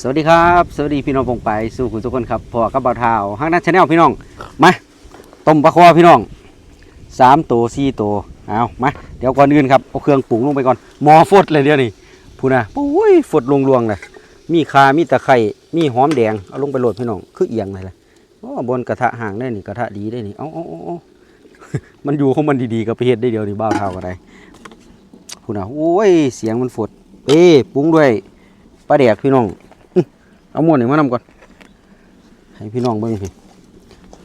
สวัสดีครับ สวัสดีพี่น้องปงไปสู่คุณทุกคนครับพอกับบ่าวเท้าห้างนัดชาแนลพี่น้อง มาต้มปลาคอพี่น้องสามตัวสี่ตัวเอามาเดี๋ยวก่อนอื่นครับเอาเครื่องปรุงลงไปก่อนหมอฟดเลยเดี๋ยวนี้พูนะปุ้ยฟดลวงๆเลยมีคามีตะไคร่มีหอมแดงเอาลงไปโหลดพี่น้องคือเอียงเลยเลยโอ้บนกระทะห่างได้นี่กระทะดีได้นี่เอาเอาเอาเอมันอยู่ของมันดีๆกับเฮ็ดได้เดียวนี่บ้าวเท้าก็ได้พูนะโอ้ยเสียงมันฟดเป้ปรุงด้วยปลาแดกพี่น้อง เอาหมวดหนึ่งมานำก่อนให้พี่น้องเบิ่งพี่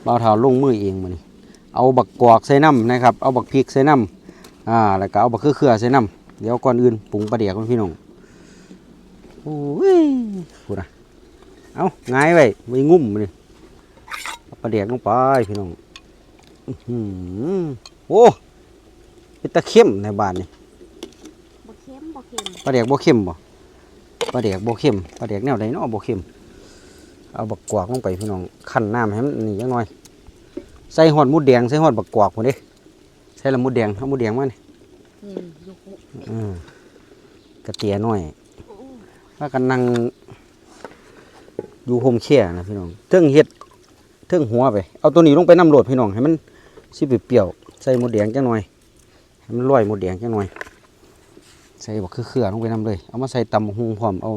บ่าวเท้าลงมือเองมานี่เอาบักกอกใส่น้ำนะครับ เอาบักพริกใส่น้ำอ่า แล้วก็เอาบักเครือๆใส่น้ำเดี๋ยวก่อนอื่นปรุงปลาเดียกก่อนพี่น้องโอ้ยพูดนะเอาง่ายไว้ไว้งุ่มมานี่เอาปลาเดียกลงไปพี่น้องอื้อหือโอ้เป็นตะเข้มในบ้านนี่บ่เค็มบ่เค็มปลาเดียกบ่เข้มบ่ป ลาเดียกบ่เข้มปลาเดียกแนวใดเนาะบ่เข้มเอาบักกวากลงไปพี่น้องขั้นน้ำให้มันนี่จังหน่อย ใส่หอดมุดแดงใส่หอดบักกวากพุ่นเด้ใส่ละมุดแดงเอามุดแดงมานี่นี่อยู่คุอืมกระเตียหน่อยว่ากันนั่งอยู่โฮมแช่นะพี่น้องเทิงเฮ็ดเทิงหัวไปเอาตัวนี้ลงไปน้ำโหลดพี่น้องให้มันสิเปรี้ยวๆใส่หมดแดงจังหน่อยให้มันลอยหมดแดงจังหน่อย ใส่บักเครือลงไปน้ำเลย เอามาใส่ตำบักหุงพร้อมเอา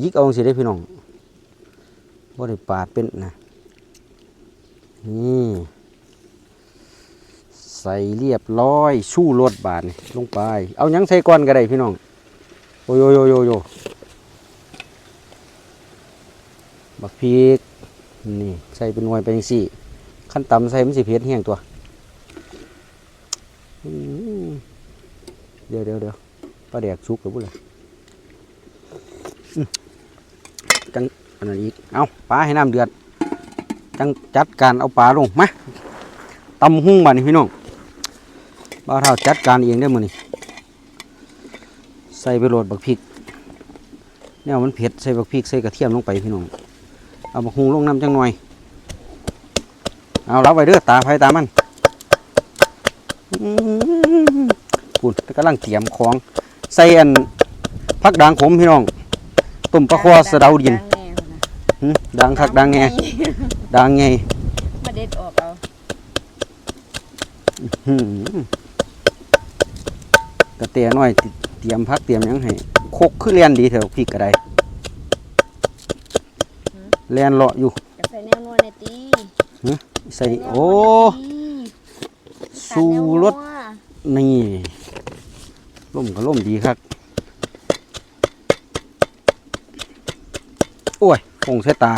ยิกเอาสิได้พี่น้องบ่ได้ปาดเป็นนะนี่ใส่เรียบร้อยชู้รสบาดนี่ลงไป เอายังใส่ก่อนก็ได้พี่น้องโอ้ยโยโยโยโยบักพริกนี่ใส่เป็นหน่วยเป็นจังซี่ขั้นตำใส่มันสิเผ็ดแห้งตัว ดี๋ยวเดี๋ยวเดี๋ยวปลาแดกสุกหรือเปล่าจังอันนั้นอีกเอาปลาให้น้ำเดือด จังจัดการเอาปลาลงมาตำหุ่งบานี่พี่น้องบ่าวเท่าจัดการเองได้มือนี่ใส่ไปโรดบักพริกแนวมันเผ็ดใส่บักพริกใส่กระเทียมลงไปพี่น้องเอาบักหุ่งลงน้ำจังหน่อย เอารับไว้เด้อตาไฟตามันอื้อหือ คุณกำลังเตรียมของใส่อันพักด่างขมพี่น้องต้มปลาคอสะเดาดินดังแน่พุ่นน่ะหึด่างคักด่างแงด่างไงมาเด็ดออกเอาหืมกระเตียน้อยติเตรียมพักเตรียมหยังให้โคกคือเลียนดีเถอะพริกกระไดเลียนเลาะอยู่ก็ใส่แนวนวลในตีใส่แนวโอ้นวลในตีสู้รสตัดแนวนัวนี่ ล่มก็ล่มดีครับโอ้ยคงใส่ตา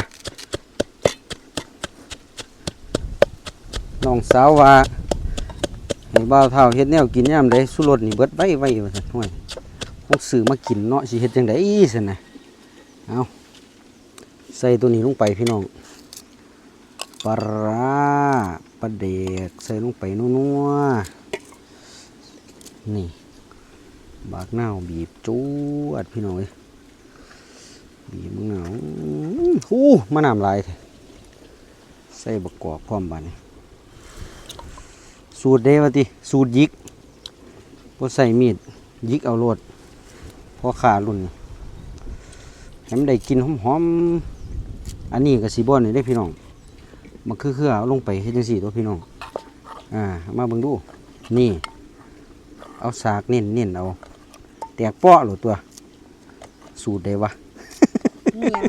น้องสาวว่าให้บ่าวเท่าเฮ็ดแนวกินยามใดสุรสนี่เบิดไว้ไว้ว่าซั่นห้วยพวกซื้อมากินเนาะสิเฮ็ดจังได๋ซั่นน่ะเอาใส่ตัวนี้ลงไปพี่น้องปลาร้าปลาเด็กใส่ลงไปนัวๆนี่ บากนาบีบจูดพี่น้องเอ้ยบีบมะนาวอื้อหูมะนาวลายใส่บักกอกพร้อมบานี้สูตรเด้ว่าติสูตรยิกบ่ใส่มีดยิกเอาโลดพอขารุ่นนี่ให้มันได้กินหอมๆอันนี้ก็สิบ่นี่ได้พี่น้องมันคือคือเอาลงไปเฮ็ดจังซี่ตัวพี่น้องอ่ามาเบิ่งดูนี่ เอาสากเน้นเน้นเอา แตกเปาะหรือตัว สูตรใดวะเหนียว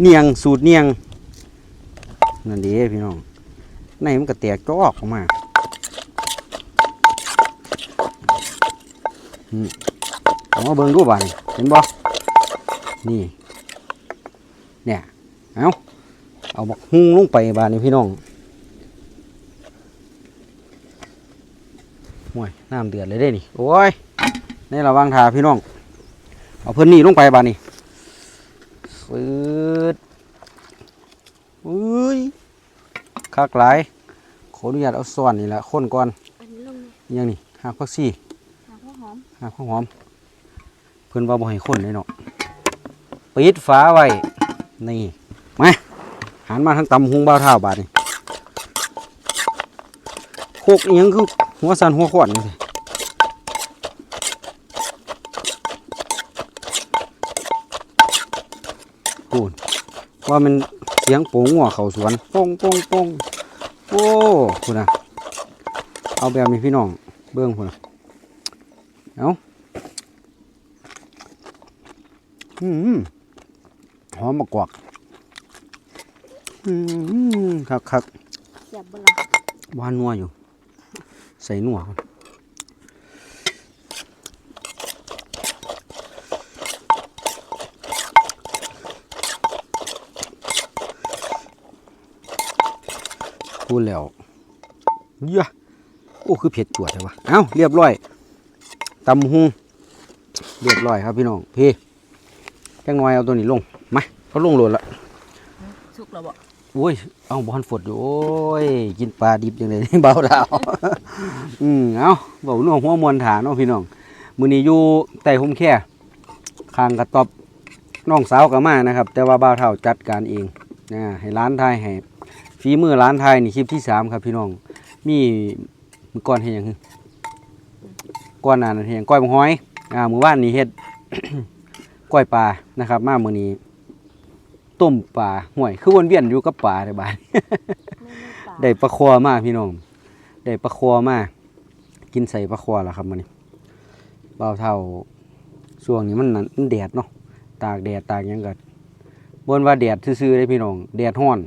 เนียงสูตรเนียงนั่นดีพี่น้องในมันก็แตกจอกออกมาอืมเอามาเบิ่งดูบ้านี่เห็นบ่นี่ เนี่ย เอาเอาบักฮุ้งลงไปบ้านนี่พี่น้องห่วยน้ำเดือดเลยเด้นี่ โอ้ย ในระหว่างทาพี่น้อง เอาเพื่อนนี่ลงไปบ้านนี่ฟืดอุ้ยคักหลาย ขออนุญาตเอาส่วนนี่แหละคนก่อนอันนี้ลงอิหยังนี่หากพักซี่หาข้าวหอมหากข้าวหอม เพื่อนว่าบ่ให้คนเลยเนาะปิดฝาไว้ นี่ มาหันมาทางตำหุงบ้าวเท้าบาดนี่โคกอิหยังคือหัวสันหัวขวานนี่สิ พูด ว่ามันเสียงโป่งหัวเขาสวนโป่งโป่งโป่งโอ้คุณนะเอาแบบนี้พี่น้อง เบื้องคุณนะเอาอืมหอมมากกวักอืมคักคักเสียบบ่ล่ะๆหวานนัวอยู่ ใส่นัวก่อน พูดแล้วเยอะโอ้คือเผ็ดจวดเลยวะเอ้าเรียบร้อยตำหุงเรียบร้อยครับพี่น้องพี่แจ้งน้อยเอาตัวนี้ลงมาเขาลงโหลดละสุกแล้วบ่โอ้ยเอาบอลฝดอยู่โอ้ยกินปลาดิบอย่างไรเบาดาวอืมเอาเบาหน่วงหัวมวนฐานเนาะพี่น้องมือนี้อยู่ใต้ห่มแค่คางกระตอบน้องสาวกับมานะครับ แต่ว่าบ่าวเท่าจัดการเองนะให้ร้านไทยให้ ฝีมือร้านไทยนี่คลิปที่สามครับ พี่น้อง มีมือก่อนเห็นย่างก่อนหน้านั้นเห็นหยังก้อยบังห้อย อ่ามือว่านนี่เฮ็ดก้อยปลานะครับ มามือนี้ต้มปลาห่วย คือวนเวียนอยู่กับปลาในบ้านได้ปลาได้ปลาคอมาพี่น้องได้ปลาคอมากินใส่ปลาคอแล้วครับมันนี้เบาเท่าช่วงนี้มันนั่นแดดเนาะตากแดดตากยังกับนว่าแดดซื่อๆได้พี่น้องแดดห้อน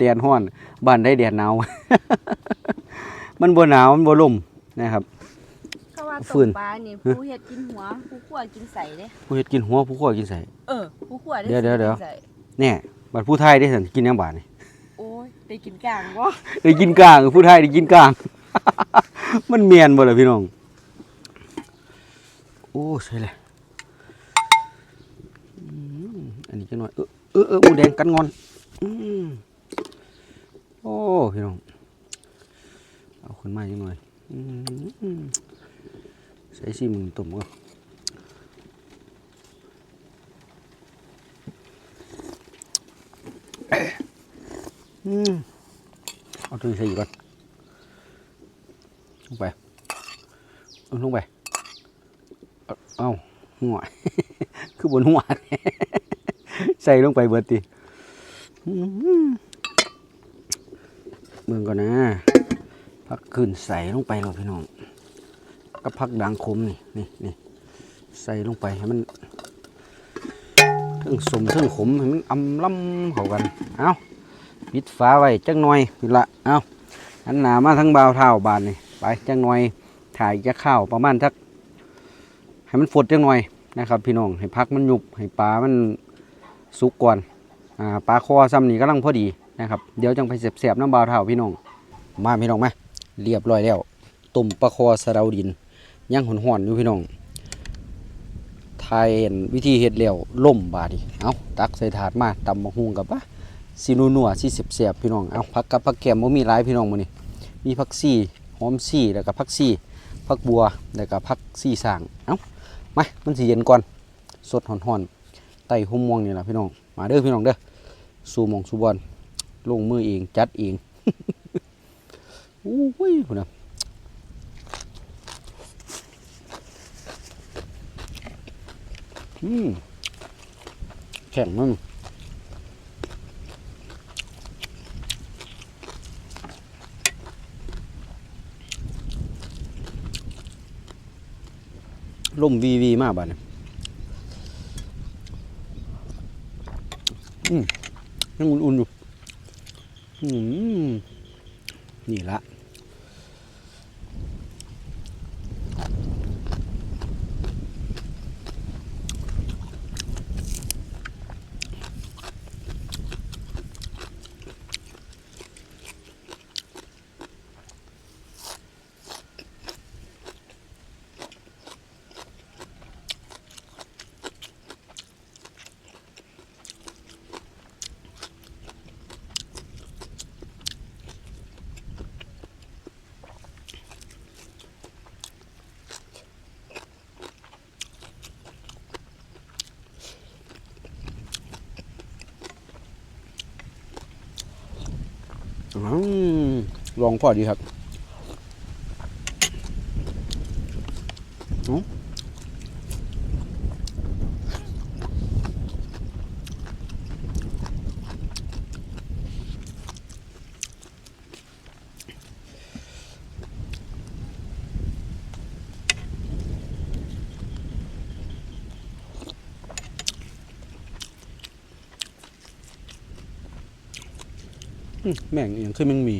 แดดห้อนบ้านได้แดดหนาว มันบ่หนาวมันบ่ลมนะครับ เขาว่าฟื้ตนกปลานี่ผู้เฮ็ดกินหัวผู้ขั่วกินใส่เด้ผู้เฮ็ดกินหัวผู้ขั่วกินใส่เออผู้ขั่วได้เดี๋ยวเดี๋ยวเดี๋ยวกินใส่แน่บัดผู้ไทยได้สันกินหยังบาดนี่โอ้ยได้กินกลางบ่ได้กินกลางผู้ไทยได้กินกลาง มันเมียนบ่ล่ะพี่น้องโอ้ใช่เลยอืมอันนี้จังหน่อยเออเออเออหมูแดงกันงอน อืม โอ้พี่น้อง เอาขึ้นมาจังหน่อยใส่ซีมึงตุ่มก่อนเอาตัวใส่อีกก่อนลงไปลงไป เอาหัว คือบนหัว ใส่ลงไปเบิดติ อื้อหืองก่อนนะพักขึ้นใส่ลงไปเลยพี่น้องก็พักดังคมนี่นี่นี่ใส่ลงไปให้มันเทั้งสมเทั้งขมให้มันอำล่ำเข้ากันเอาปิดฝาไว้จังหน่อยนี่ละเอาอันหนามาทั้งบาวเท้าบานนี่ไปจังหน่อยถ่ายจะข้าวประมาณทักให้มันฝดจังหน่อยนะครับพี่น้องให้พักมันหยุบให้ปลามันสุกก่อนอ่าปลาคอซ้ำนี่กำลังพอดี นะครับเดี๋ยวจังไปเสียบๆน้ำบาวเท้าพี่น้องมาพี่น้องมาเรียบร้อยแล้วต้มปลาคอสะเดาดินย่างหอนๆอยู่พี่น้องไทยเห็นวิธีเฮ็ดแล้วล่มบาดีเอาตักใส่ถาดมาตำมะฮุงกับปะซีนัวนัวๆซีเสียบๆพี่น้องเอาผักกับผักแกมบ่มีหลายพี่น้องมื้อนี้มีผักซี่หอมซี่แล้วก็ผักซี่พักบัวแล้วก็พักซี่สางเอ้ามามันสิเย็นก่อนสดห่อนๆไต่หุ่มม่วงนี่แหละพี่น้องมาเด้อพี่น้องเด้อสู่มองสู่บอล ลงมือเองจัดเองอู้ยพุ่นะอืมแข็งมันล่มวีวีมากบ้านยอืมยังอุ่นๆอยู่ นี่ละ ลองพอดีครับแม่งยังขึ้นม่งมี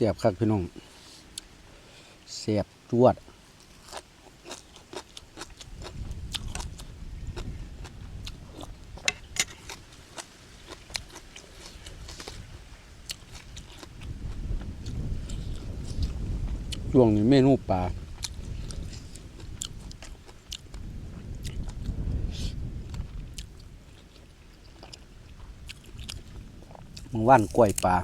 สียบคักพี่น้องเสียบจวดช่วงนี้เมนูปลาเมื่อวานกล้วยปลา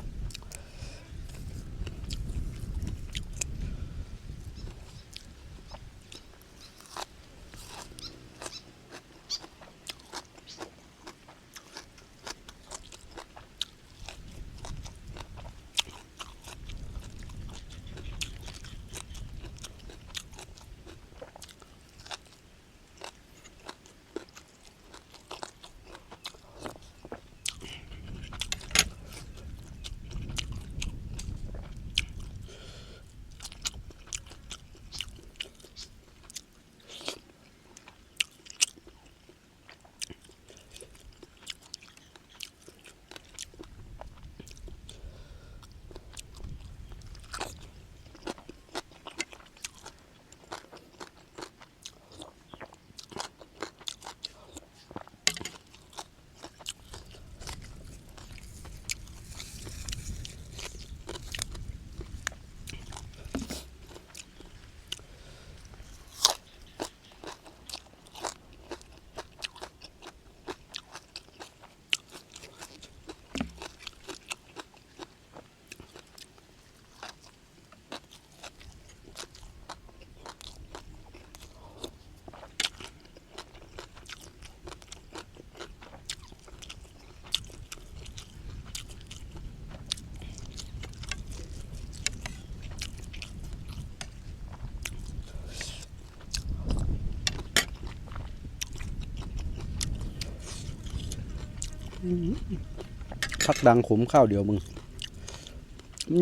พักดังขมข้าวเดียวมึง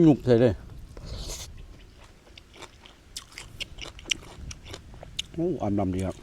หนุบใส่เลยโอ้อันดำดีครับ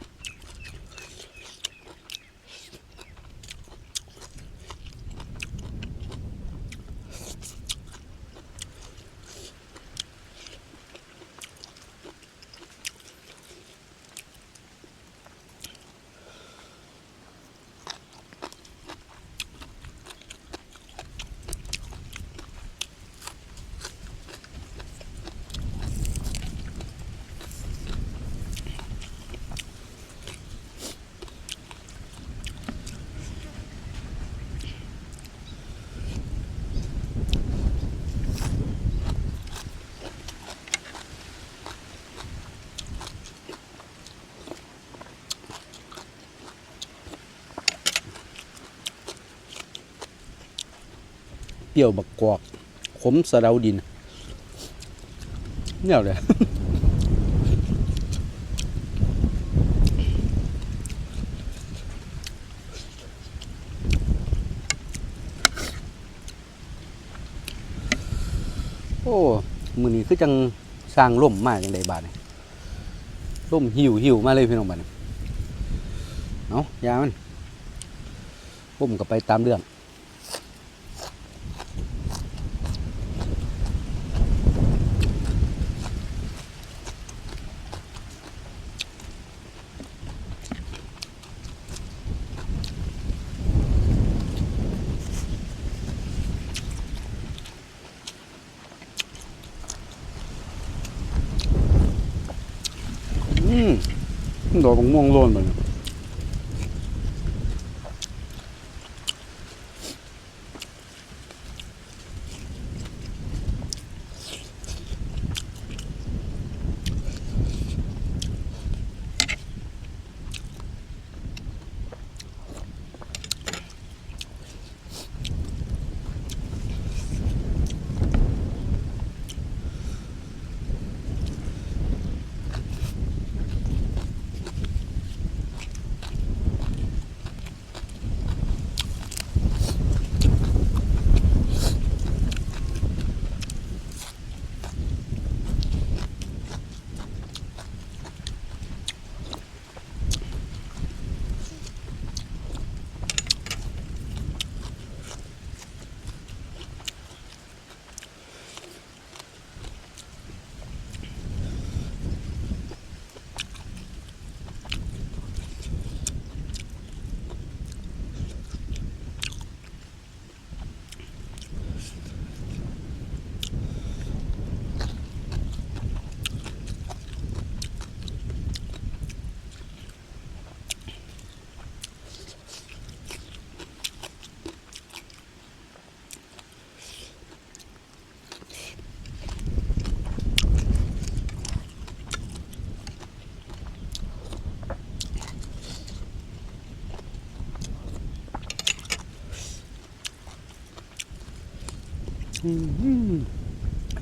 รี้ยวบักกอกขมสะเดาดินเนี่ยเลยโอ้มือนี้คือจังสร้างล่มมากจังไดบาดนี่ล่มหิวหิวมาเลยพี่น้องบาดนี่เอาะยามันล่มก็ไปตามเรื่อง อืม อืม ดอกม่วงโลนไป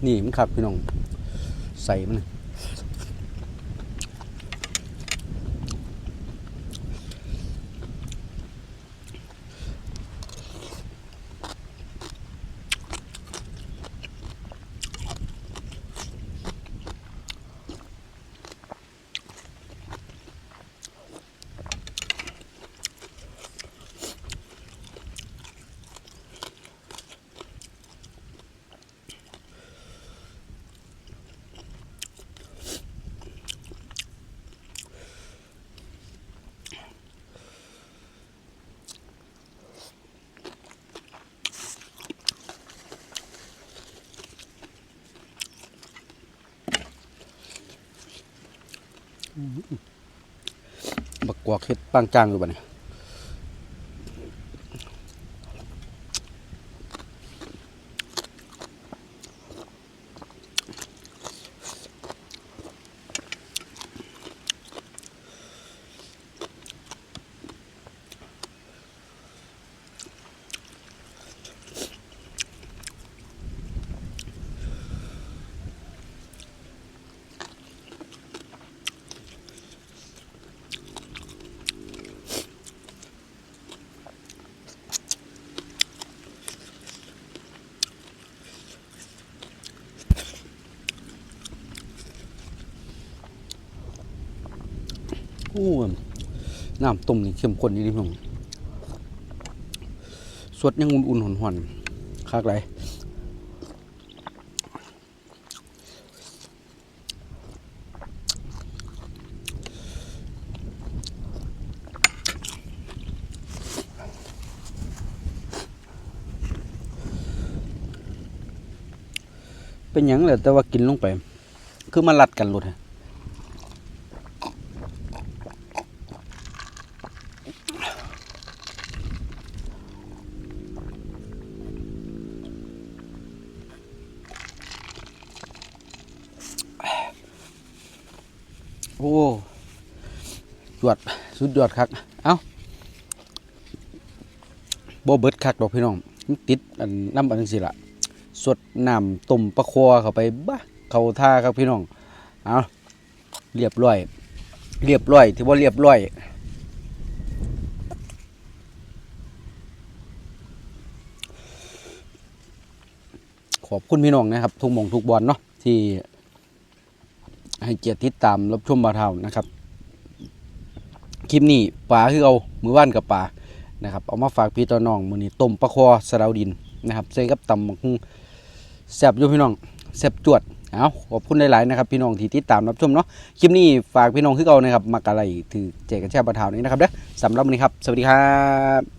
นี่มันขับพี่น้องใส่มัน บักกวกเฮ็ดปางจางอยู่บ่เนี่ย อ้น้ำต้มนี่เข้มข้นนี่พี่น้องสดยังอุ่นๆหอนๆคักไรเป็นยังแหละแต่ว่ากินลงไป คือมาลัดกันรถฮะ สุดยอดคักเอ้าบ่เบิดคักดอกพี่น้องมันติดอันน้ำอันนี้สิละสดน้ำต้มปลาคอเข้าไปบ้าเข้าท่าครับพี่น้องเอาเรียบร้อย เรียบร้อยที่ว่าเรียบร้อยขอบคุณพี่น้องนะครับ ทุกมองทุกบอลเนาะที่ให้เกียรติติดตามรับชมบาเทานะครับ คลิปนี้ปลาคือเอามือว่านกับปลานะครับเอามาฝากพี่ต่อน้องมือนี้ต้มปลาคอสะดาวดินนะครับใส่กับตำบักหุ่งแซ่บอยู่พี่น้องแซ่บจวดเอาขอบคุณหลายๆนะครับพี่น้องที่ติดตามรับชมเนาะคลิปนี้ฝากพี่น้องคือเอานะครับมากอะไรถือแจกกันแช่บาเทานี้นะครับเด้อสำหรับวันนี้ครับ สวัสดีครับ